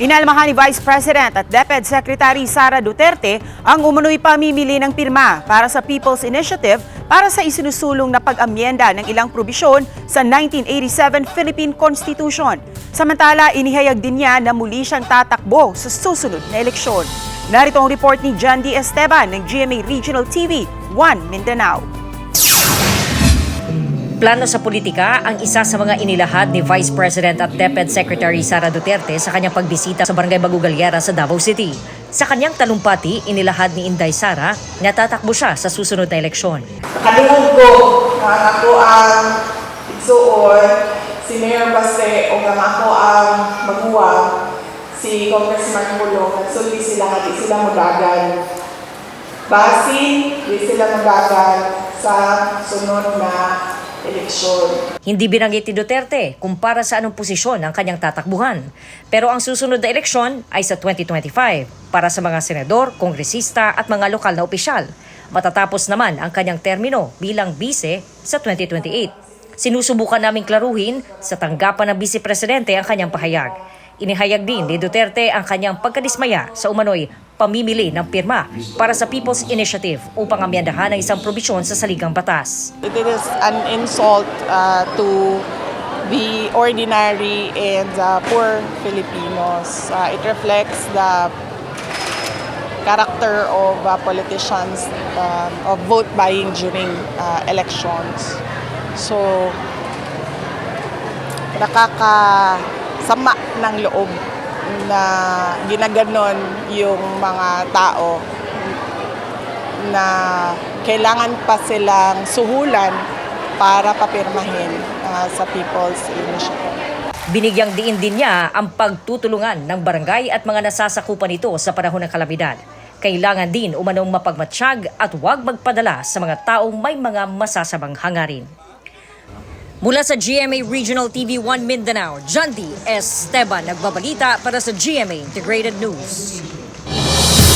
Inalmahan ni Vice President at DepEd Secretary Sara Duterte ang umunoy pamimili ng pirma para sa People's Initiative para sa isinusulong na pag-amyenda ng ilang probisyon sa 1987 Philippine Constitution. Samantala, inihayag din niya na muli siyang tatakbo sa susunod na eleksyon. Narito ang report ni John. Esteban ng GMA Regional TV 1 Mindanao. Plano sa politika ang isa sa mga inilahad ni Vice President at DepEd Secretary Sara Duterte sa kanyang pagbisita sa Barangay Bagugalera sa Davao City. Sa kanyang talumpati, inilahad ni Inday Sara na tatakbo siya sa susunod na eleksyon. Kalihog ko nga ako ang igsuon si Mayor Baste o nga ako ang maguwang si Congressman Pulong nagsulti sila nga di sila mudagan. Basi, di sila mudagan sa sunod na eleksyon. Hindi binanggit ni Duterte kung para sa anong posisyon ang kanyang tatakbuhan. Pero ang susunod na eleksyon ay sa 2025 para sa mga senador, kongresista at mga lokal na opisyal. Matatapos naman ang kanyang termino bilang bise sa 2028. Sinusubukan naming klaruhin sa tanggapan ng Vice Presidente ang kanyang pahayag. Inihayag din ni Duterte ang kanyang pagkadismaya sa umano'y pamimili ng pirma para sa People's Initiative upang amyandahan ang isang probisyon sa saligang batas. It is an insult uh, to the ordinary and uh, poor Filipinos. Uh, it reflects the character of uh, politicians um, of vote buying during uh, elections. So, nakakasama ng loob na ginaganon yung mga tao na kailangan pa silang suhulan para papirmahin uh, sa People's Initiative. Binigyang diin din niya ang pagtutulungan ng barangay at mga nasasakupan nito sa panahon ng kalamidad. Kailangan din umanong mapagmatsyag at huwag magpadala sa mga taong may mga masasabang hangarin. Mula sa GMA Regional TV 1 Mindanao, John D. Esteban nagbabalita para sa GMA Integrated News.